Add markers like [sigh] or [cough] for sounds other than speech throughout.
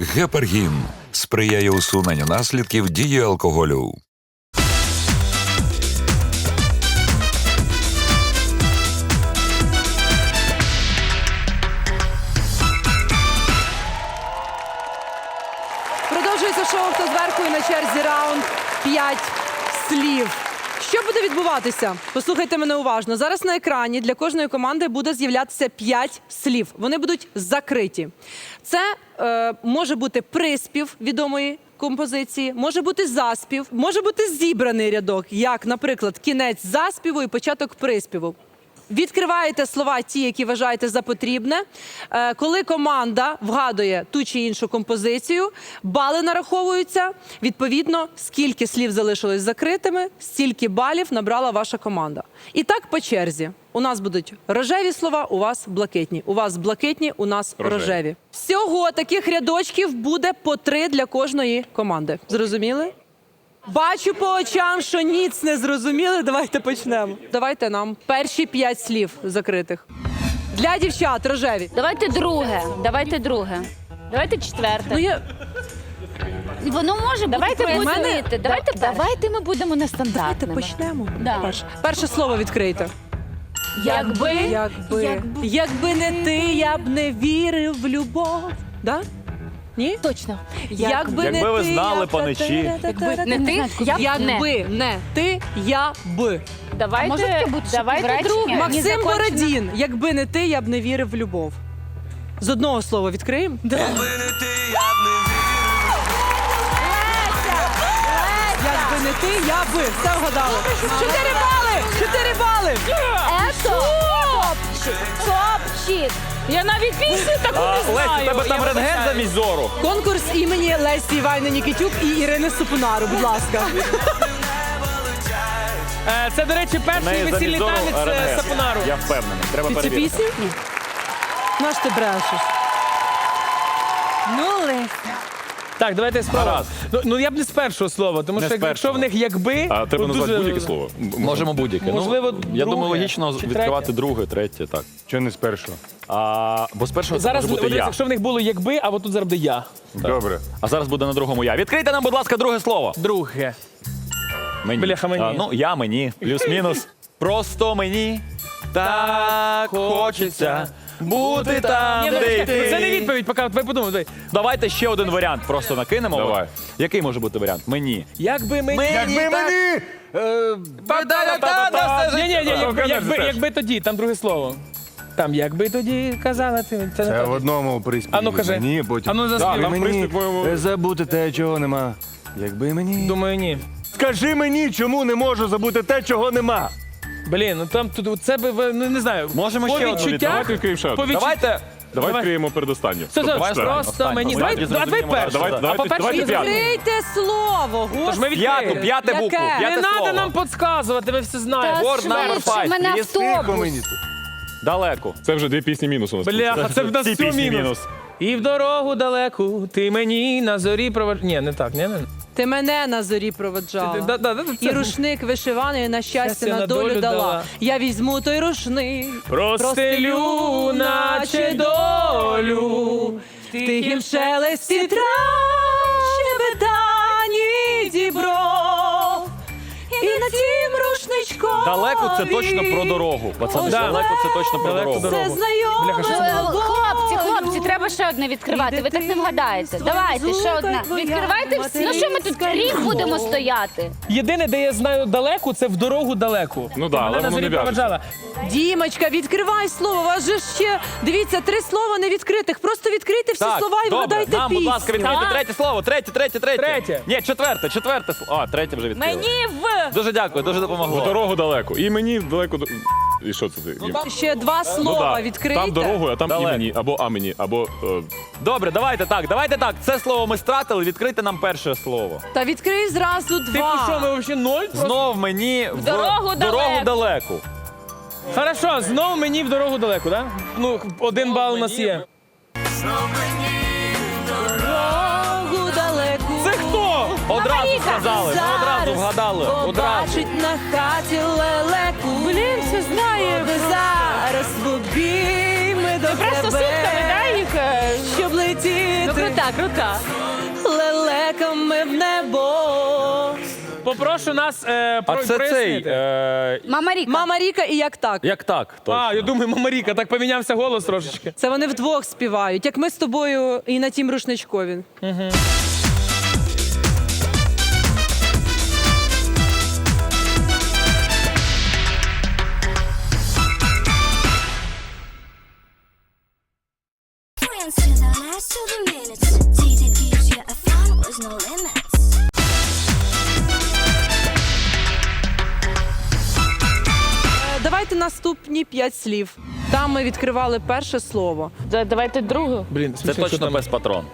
Гепаргін сприяє усуненню наслідків дії алкоголю. Продовжується шоу «Хто зверху» і на черзі раунд 5 слів. Що буде відбуватися? Послухайте мене уважно. Зараз на екрані для кожної команди буде з'являтися 5 слів. Вони будуть закриті. Це е, може бути приспів відомої композиції, може бути заспів, може бути зібраний рядок, як, наприклад, кінець заспіву і початок приспіву. Відкриваєте слова, ті, які вважаєте за потрібне. Е, Коли команда вгадує ту чи іншу композицію, бали нараховуються. Відповідно, скільки слів залишилось закритими, стільки балів набрала ваша команда. І так по черзі. У нас будуть рожеві слова, у вас блакитні. У вас блакитні, у нас рожеві. Рожеві. Всього таких рядочків буде по три для кожної команди. Зрозуміли? Бачу по очам, що ніц не зрозуміли. Давайте почнемо. Давайте нам перші п'ять слів закритих. Для дівчат рожеві. Давайте друге. Давайте друге. Давайте четверте. Ну я Воно може Давайте бути будемо-. Давайте, Да- давайте ми будемо давайте почнемо. Да. Перше. Перше слово відкрийте. Якби, Якби, якби. якби не ти, я б не вірив в любов. Да? Ні? Точно. Якби, Якби не ви ти, знали, я б паничі. Якби не ти, я б не. Якби не ти, я б. Давайте, може таке бути, що давайте півречення? друге. Ні, Максим закончено. Бородін. Якби не ти, я б не вірив в любов. З одного слова відкриємо? Якби не ти, я би. Все вгадали. Чотири бали! Чотири бали! Ето. Топчик. Топчик. Я навіть пісню таку не Лесь, знаю. у тебе там Я рентген вибачаюсь. замість зору. Конкурс імені Лесі Івайни Нікітюк і Ірини Супунару. Будь ласка. Е, Це, до речі, перший неї весільний зору танець е, рентген. Сапонару. Я впевнений. Треба Ти цю перевірити. пісню? Ні. Ну ж ти брешеш. Ну, Лесь. Так, давайте спробуємо. Ну, ну я б не з першого слова, тому Не що з якщо в них якби. А треба то назвати будь-яке слово. Можемо будь-яке. Можливо, ну, я друге думаю, логічно чи відкривати третє. друге, третє, так. Що не з першого? А, бо з першого це Зараз, може бути я. якщо в них було якби, а тут зараз буде я. Добре. А зараз буде на другому я. Відкрийте нам, будь ласка, друге слово. Друге. Мені. Бляха, мені. А, ну, я мені. Плюс-мінус. [laughs] Просто мені так хочеться бути там, Ні, ну, де чекай, йти. це не відповідь, поки ви подумайте. Давайте ще один варіант просто накинемо. Давай. Який може бути варіант? Мені. Якби мені. Якби мені! Ні, ні, ні, якби, якби, якби тоді, там друге слово. Там якби тоді казала ти. Це не Це так. в одному приспіві. А ну, кажи. Мені, потім. А ну, заспівай. Якби Там мені приспів, по-моєму- е, забути те, чого нема. Якби мені. Думаю, ні. Скажи мені, чому не можу забути те, чого нема. Блін, ну там тут це би ви- ну не знаю. Можемо по ще одну відчуттях. Давайте відкриємо ще По відчуттях. Давайте. Давай Давай. відкриємо передостанню. Це за- останню. просто останню. мені. Давай, Давай, давай зрозуміємо, перше. давай, а давайте- по-перше, давайте п'яту. Відкрийте слово. Тож ми Господи. П'яту, відкриємо. п'яте Яке? букву. Не Не П'яте треба слово. нам підказувати, ви все знаєте. Word number Швидше, five, мене автобус. мені тут. Далеко. Це вже дві пісні мінус у нас. Бляха, це в нас пісні мінус. мінус. І в дорогу далеку, ти мені на зорі проваж... Ні, не так, ні, не. Ти мене на зорі проведжала. Да, да, да, це- І рушник вишиваний на щастя на долю дала. Я візьму той рушник, Простелю, наче долю. тихім шелесті трав, щебетані дібро, І на тім рушничком Далеко це точно про дорогу. Пацани, Да. далеко це точно про Далеко дорогу. дорогу. Це знайоме Бляха, що болю. Хлопці, хлопці, треба ще одне відкривати. Ви так не вгадаєте. Давайте ще одне. Відкривайте всі. Ну що ми тут рік будемо стояти? Єдине, де я знаю далеку, це в дорогу далеку. Ну да, але мене воно не в'яжеться. проведжала. Дімочка, відкривай слово. У вас же ще дивіться три слова не відкритих. Просто відкрийте всі Так, слова і добре. вгадайте Нам, пісню. будь ласка, відкрийте третє слово. Третє, третє, третє. Третє. Ні, четверте, четверте слово. А, третє вже відкрили. Мені в Дуже дякую, дуже допомогло. Дорогу далеко. І мені далеко. до- І що це ти? Ще два Ну слова да, відкрийте. Там дорогу, а там Далеко. імені, або а мені, або. е, Добре, давайте так, давайте так. Це слово ми стратили, відкрийте нам перше слово. Та відкрий зразу Типу два. що, ми взагалі ноль? Просто? Знов мені в дорогу далеко. далеку. Хорошо, знов мені в дорогу далеко, так? Да? Ну, один бал у нас є. Дорогу далеку. Це хто? Одразу Маріка, сказали, ми одразу вгадали. Одразу. Хаті лелеку. Блін, все знає. Ви зараз в обійми до просто сутками, да, їх? Щоб летіти. Ну, крута крута. лелеками в небо. Попрошу нас е, А про, це цей. прояснити. Е, Мама Ріка. Мама Ріка і як так? як так? Точно. А, я думаю, мама Ріка, так помінявся голос трошечки. Це вони вдвох співають, як ми з тобою і на тім рушничкові. To the last of the minutes. DJ gives you a fun with no limits. Е, Давайте наступні п'ять слів. Там ми відкривали перше слово. Да- Давайте другу. Блін, Це смішно, що точно там. без патрон.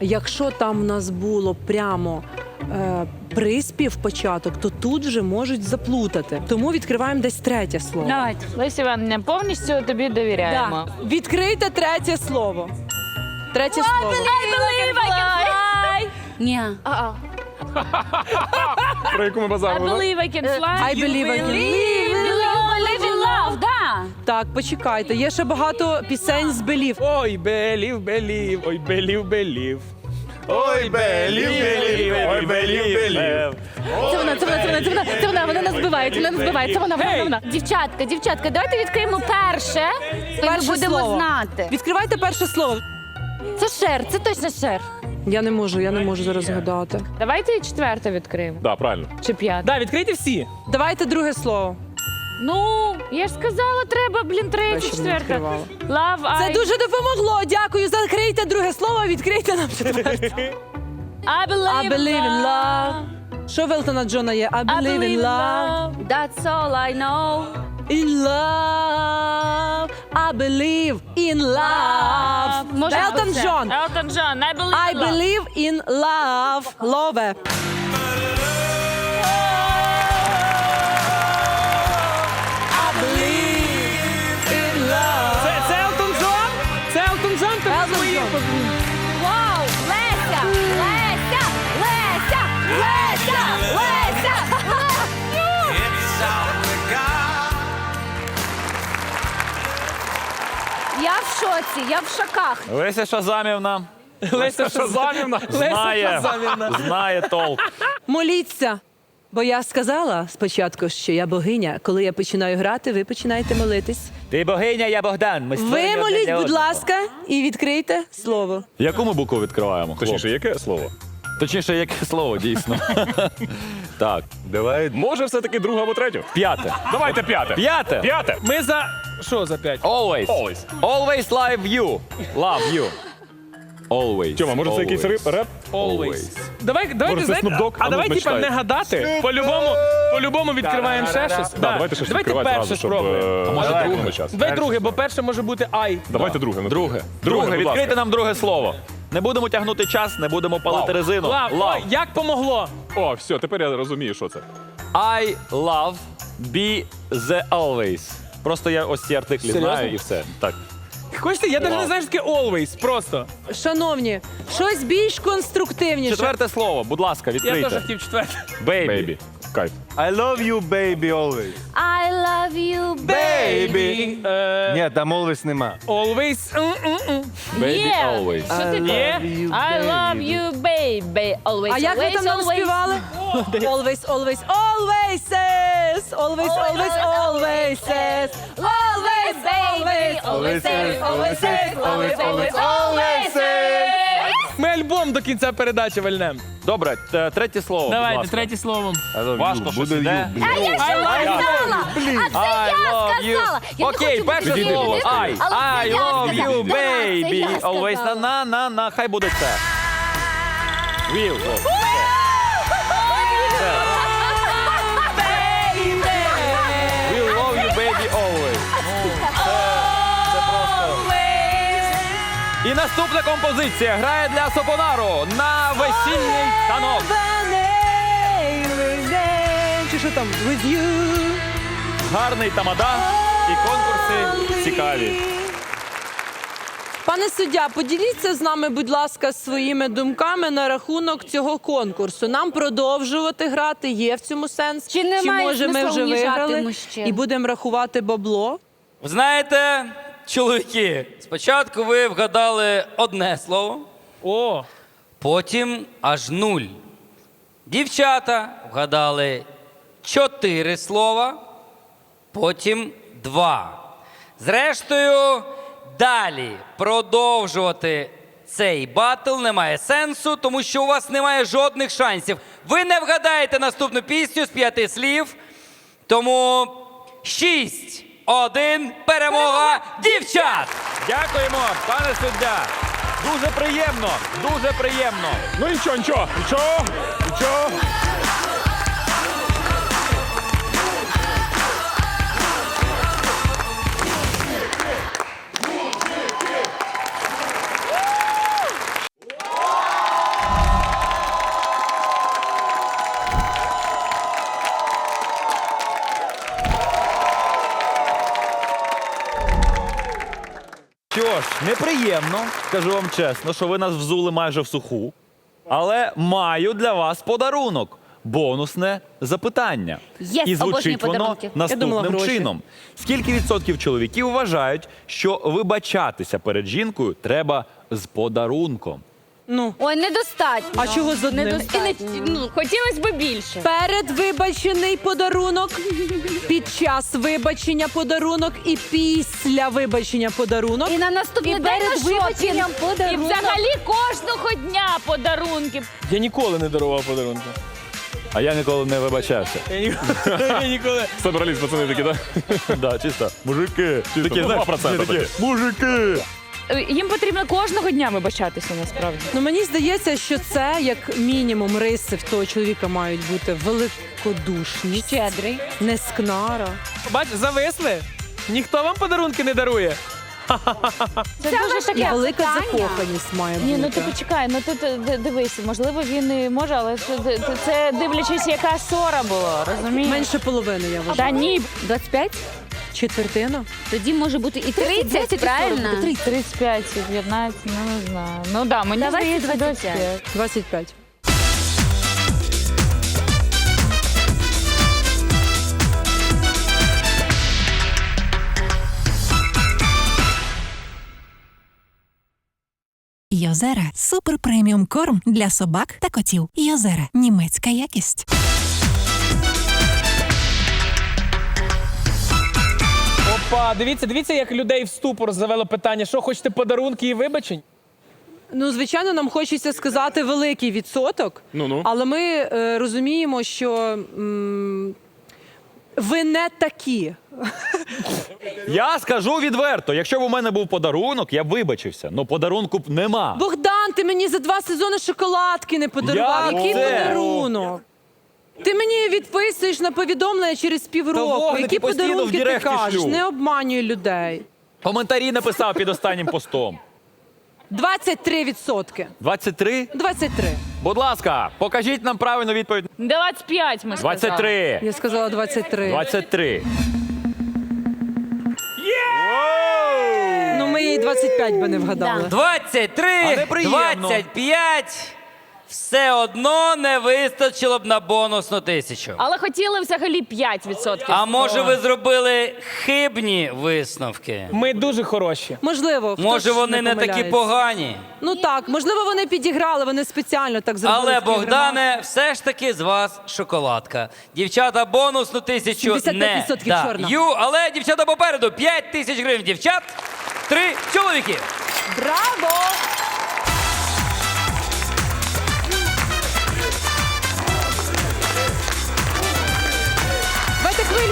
Якщо там в нас було прямо е, приспів початок, то тут же можуть заплутати. Тому відкриваємо десь третє слово. Давайте. Леся Івановна, повністю тобі довіряємо. Відкрийте третє слово. Третє слово. Ні. [laughs] Про яку ми I believe I can fly. I believe I can believe, Believe in love, да. Так, почекайте. Є ще багато пісень з белів. Ой, белів, белів, ой, белів, белів. Ой, белів, белів, ой, белів, белів. Це вона, це вона, це вона, це вона, це вона, вона нас збиває, вона нас збиває, це вона, вона, вона. Дівчатка, дівчатка, давайте відкриємо перше. І ми Перше будемо слово. знати. Відкривайте перше слово. Це шер, це точно шер. Я не можу, я не можу зараз згадати. Давайте і четверте відкриємо. Да, правильно. Чи п'яте. Да, відкрийте всі. Давайте друге слово. Ну, я ж сказала, треба, блін, третє, Краще б не четверте. відкривала. Love, Це I... дуже допомогло. Дякую. Закрийте друге слово, відкрийте нам [laughs] четверте. I believe, I believe in love. Що в Елтона Джона є? I I believe in love. That's all I know. In love. I believe in love. Може Елтон. Джон. Елтон Джон, I believe I in love. believe in love. Лове. Я я в шаках. Леся Шазамівна Леся Шазамівна. Знає, знає толк. Моліться. Бо я сказала спочатку, що я богиня. Коли я починаю грати, ви починаєте молитись. Ти богиня, я Богдан. Ми Ви моліть, будь ласка, і відкрийте слово. Яку ми букву відкриваємо? Точніше, яке слово? Точніше, яке слово, дійсно. [laughs] так, Давай. Може, все-таки другу або третю? п'яте. Давайте п'яте. П'яте. П'яте. Ми за... Що за п'ять? Always. Always. Always love you. Love you. Always. Тьома, може це якийсь Always. реп? реп? Always. Давай, давайте, Може, це Snoop Dogg? а А ну, давай, типа, не гадати. По-любому, по-любому відкриваємо ще щось. Да, давайте щось давайте відкривати перше зразу, щоб... спробуємо. е, А може давай друге? час. Давай друге, бо перше може бути ай. Давайте друге. ну. Друге. Друге, Друге. будь ласка. Відкрийте нам друге слово. Не будемо тягнути час, не будемо палити Лав. резину. Лав, Love. ой, як помогло. О, все, тепер я розумію, що це. I love be the always. Просто я ось ці артиклі Серйозно? знаю і все. Так. Хочете, я навіть не знаю, що таке always, просто. Шановні, щось більш конструктивніше. Четверте слово, будь ласка, Я відкрийте. теж хотів четверте. Baby. Бейбі. Кайф. I love you, baby, always. I love you, Baby. Е, Ні, там always нема. always. м-м-м. Baby Є. always. Що ти Є? I love you, baby. Always, А як ви always, там нам always. співали? Always, always, always says. Always, always, always says. Always, always, always says. Always says. Always, always, always says. Ми альбом до кінця передачі вальнем. Добре, т- третє слово. будь Давайте, ласка. третє слово. Важко you, щось іде. you, блін. А сказала. Я не Окей, хочу перше бути слово. I. але I це я love сказала. you, Да, це baby. Always на на на на. Хай буде це. Will. go. Will love you, baby, always. Ну, це, це просто. І наступна композиція грає для Сопонару на весільний танок. Чи що там? With you. Гарний тамада і конкурси цікаві. Пане суддя, поділіться з нами, будь ласка, своїми думками на рахунок цього конкурсу. Нам продовжувати грати є в цьому сенс. Чи немає може ми смисла вже уніжати виграли мужчин? і будемо рахувати бабло? Ви знаєте, чоловіки, спочатку ви вгадали одне слово, О, потім аж нуль. Дівчата вгадали чотири слова, потім два. Зрештою, далі продовжувати цей батл немає сенсу, тому що у вас немає жодних шансів. Ви не вгадаєте наступну пісню з п'яти слів. Тому шість, один, перемога дівчат! Дякуємо, пане суддя. Дуже приємно, дуже приємно. Ну нічого, нічого, нічого, нічого. Що ж, неприємно, скажу вам чесно, що ви нас взули майже в суху. Але маю для вас подарунок. Бонусне запитання. Єс, І обожнюю звучить воно подарунки. Я думала, наступним гроші. чином: скільки відсотків чоловіків вважають, що вибачатися перед жінкою треба з подарунком? Ну, Ой, недостатньо. а чого з одним? Недостатньо. Ну, хотілося б більше. Перед вибачений подарунок, під час вибачення подарунок і після вибачення подарунок. І на наступний І день перед на шопінг. вибаченням І подарунок. взагалі кожного дня подарунки. я ніколи не дарував подарунки. А я ніколи не вибачався. Я ніколи. [laughs] Я ніколи. Собрались пацани такі, так? [laughs] Да, чисто. Мужики. Такі, знаєш, 2% такі, такі. Мужики. Їм потрібно кожного дня вибачатися насправді. Ну мені здається, що це як мінімум риси в того чоловіка мають бути великодушність, Щедрий. нескнара. Бач, зависли? Ніхто вам подарунки не дарує. Це, дуже І таке велика питання. закоханість має бути. Ні, ну ти почекай, ну тут е, ди- дивись, можливо, він і може, але це, це, це дивлячись, яка ссора була, розумієш? Менше половини, я вважаю. Та ні, 25? Четвертина. Тоді може бути і 30, правильно? 35, 15, ну не знаю. Ну да, мені Давайте здається 25. 25. 25. Йозера супер преміум корм для собак та котів. Йозера німецька якість. Опа, дивіться, дивіться, як людей в ступор завело питання. Що хочете подарунки і вибачень? Ну, звичайно, нам хочеться сказати великий відсоток, Ну-ну. але ми е, розуміємо, що м, ви не такі. Я скажу відверто, якщо б у мене був подарунок, я б вибачився. Ну подарунку б нема. Богдан, ти мені за два сезони шоколадки не подарував. Я Який це? подарунок? Ти мені відписуєш на повідомлення через півроку. вогники Які постійно в подарунки ти кажеш? шлю. Не обманюй людей. Коментарі написав під останнім постом. 23 відсотки. 23? 23. Будь ласка, покажіть нам правильну відповідь. 25 ми сказали. 23. Я сказала 23. 23. Ну, ми їй 25 би не вгадали. 23, А неприємно. 25. Все одно не вистачило б на бонусну тисячу. Але хотіли взагалі 5%. А може ви зробили хибні висновки? Ми дуже хороші. Можливо, хтось Може вони не такі помиляється. погані? Ну так, можливо, вони підіграли, вони спеціально так зробили. Але такий Богдане, все ж таки з вас шоколадка. Дівчата бонусну тисячу 75% не чорна. даю, але дівчата попереду 5 тисяч гривень дівчат, три чоловіки. Браво!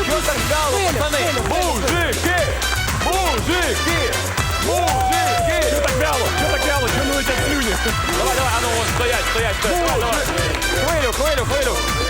Що так Хвилю, пацани? Мужики! Мужики! Мужики! Що так вяло? Що так вяло? Чому не летять слюні? Давай, давай, а ну, стоять, стоять, стоять. Давай, давай. Хвилю, хвилю, хвилю.